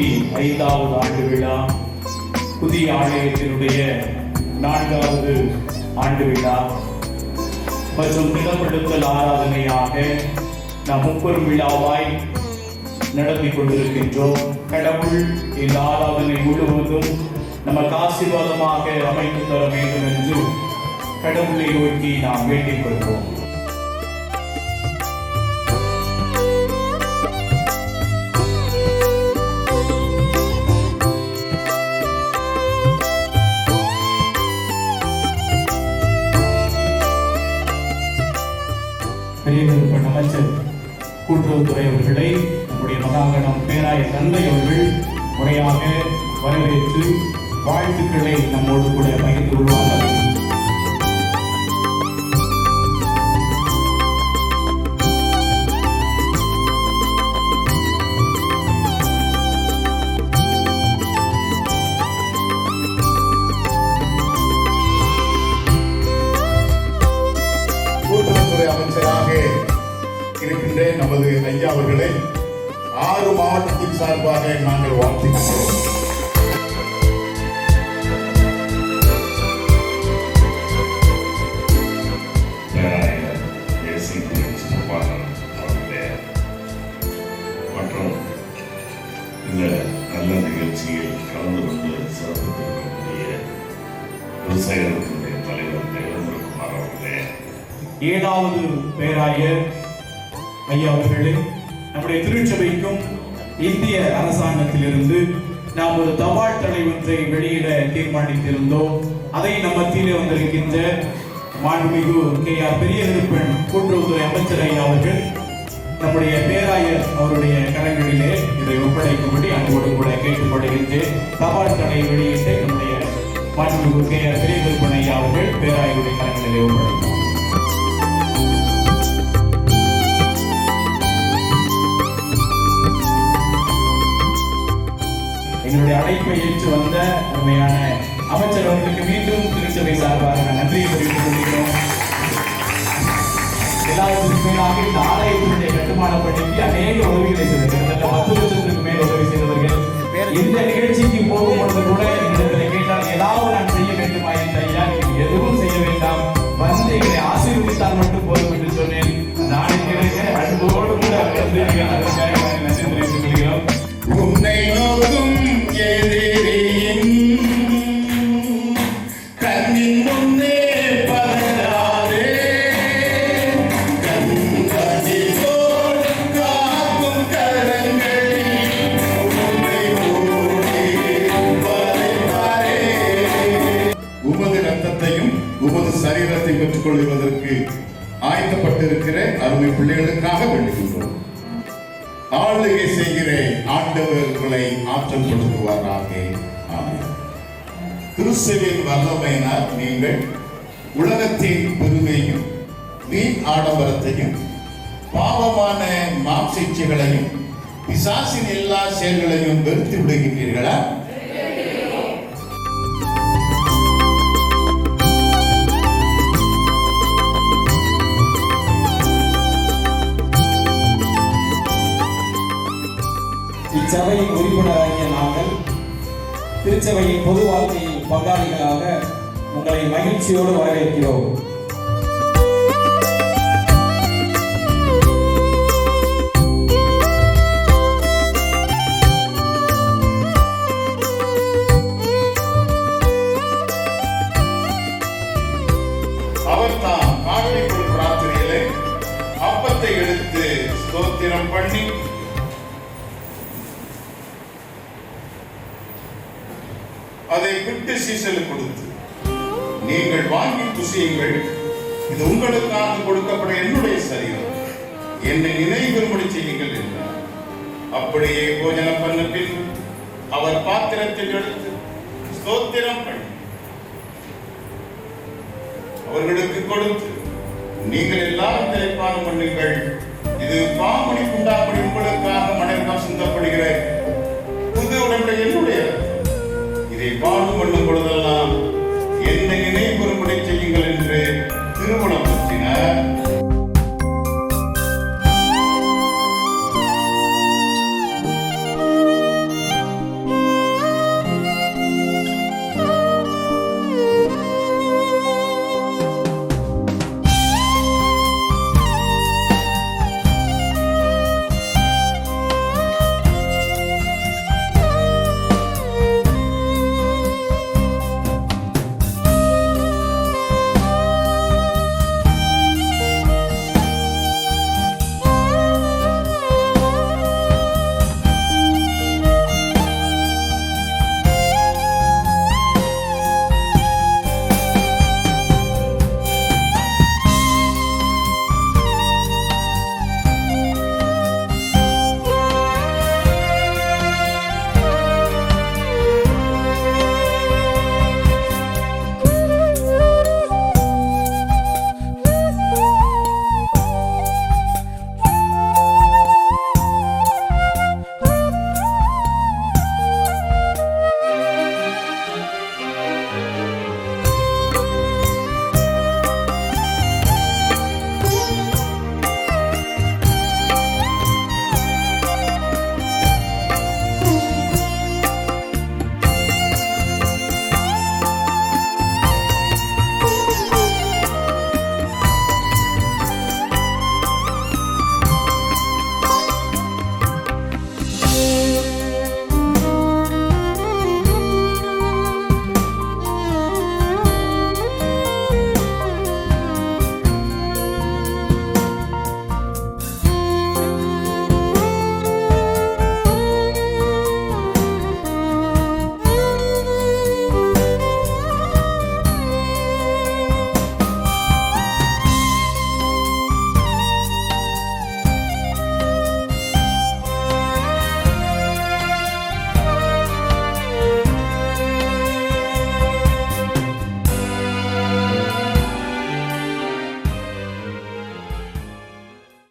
இருபத்தி ஐந்தாவது ஆண்டு விழா புதிய ஆலயத்தினுடைய நான்காவது ஆண்டு விழா. மற்றும் திடப்படுத்தல் ஆராதனையாக நாம் முப்பெரும் விழாவாய் நடத்தி கொண்டிருக்கின்றோம். கடவுள் இந்த ஆராதனை முழுவதும் நமக்கு ஆசீர்வாதமாக அமைத்து தர வேண்டும் என்று கடவுளை நோக்கி நாம் வேண்டிக் கொள்வோம். அமைச்சர் கூட்டுறவுத்துறை அவர்களை நம்முடைய மகாகணம் பேராய தந்தை அவர்கள் முறையாக வரவேற்று வாழ்த்துக்களை நம்மோடு கூட பகிர்ந்து கொள்வார்கள். கூட்டுறவுத்துறை அமைச்சராக இருக்கின்ற நமது ஐயா அவர்களை ஆறு மாவட்டத்தின் சார்பாக நாங்கள் வாழ்த்துகிறோம் மற்றும் இந்த நல்ல நிகழ்ச்சியில் கலந்து கொண்டு சிறப்பித்திருக்கக்கூடிய விவசாயிகளுடைய தலைவர் தேவேந்திரகுமார் அவர்களே. ஏழாவது பேராயர் ஐயா அவர்களே நம்முடைய திருச்சபைக்கும் இந்திய அரசாங்கத்திலிருந்து நாம் ஒரு தபால் தலை ஒன்றை வெளியிட தீர்மானித்திருந்தோம். அதை நம்ம மத்தியிலே வந்திருக்கின்ற மாண்புமிகு கே ஆர் பெரியகருப்பன் கூட்டுறவுத்துறை அமைச்சர் ஐயா அவர்கள் நம்முடைய பேராயர் அவருடைய கரங்களிலே இதை ஒப்படைக்கும்படி அன்போடு கூட கேட்டுக்கொள்கின்றேன் தபால் தலை வெளியிட்டு நம்முடைய மாண்புமிகு கே ஆர் பெரியகருப்பன் ஐயா அவர்கள் பேராயருடைய கரங்களிலே ஒப்படைக்கும் அழைப்பை ஏற்று வந்த உண்மையான அமைச்சர் அவர்களுக்கு மீண்டும் திருச்சபை சார்பாக நன்றியை தெரிவித்துக் கொள்கிறோம் எல்லாவற்றுக்கும் மேலாக இந்த ஆலயத்தினுடைய கட்டுமான பணிக்கு அநேக உதவிகளை செய்தது பத்து லட்சத்திற்கு மேல் உதவி செய்தவர்கள். இந்த நிகழ்ச்சிக்கு போகும் கூட இடத்தில் கேட்டால் ஏதாவது நான் செய்ய வேண்டுமா? ஐயா எதுவும் செய்ய வேண்டாம். வந்து எங்களை ஆசீர்வதித்தால் மட்டும் போதும். உமது சரீரத்தை பெற்றுக் கொள்வதற்கு ஆயத்தப்பட்டிருக்கிற அருமை பிள்ளைகளுக்காக வேண்டுகின்றோம். ஆளுகை செய்கிற ஆண்டவர்களை ஆற்றல் கொடுக்குவாராக கிறிஸ்துவின் வல்லமையினால் நீங்கள் உலகத்தின் பெருமையும் வீண் ஆடம்பரத்தையும் பாவமான மாம்சீச்சைகளையும் பிசாசின் எல்லா செயல்களையும் வெறுத்து விடுகின்றீர்களா? இச்சபையின் உறுப்பினராகிய நாங்கள் திருச்சபையின் பொது வாழ்க்கையில் பங்காளிகளாக உங்களை மகிழ்ச்சியோடு வரவேற்கிறோம். விட்டு கொடுத்து. நீங்கள் வாங்கி புசியுங்கள் இது உங்களுக்காக கொடுக்கப்பட என்னுடைய சரீரம். என்னை நினைவுபடி செய்யுங்கள் என்றார். அப்படியே போஜனம் பண்ண பின் அவர் பாத்திரத்தில் எடுத்து ஸ்தோத்திரம் பண்ணி அவர்களுக்கு கொடுத்து நீங்கள் எல்லாரும் திரைப்பானம் பண்ணுங்கள். இது பாமணி உண்டாப்படி பாடு பண்ணும் பொழுதெல்லாம் என்னை நினைவுறும்படி செய்யுங்கள் என்று திருமணம் பற்றினார்.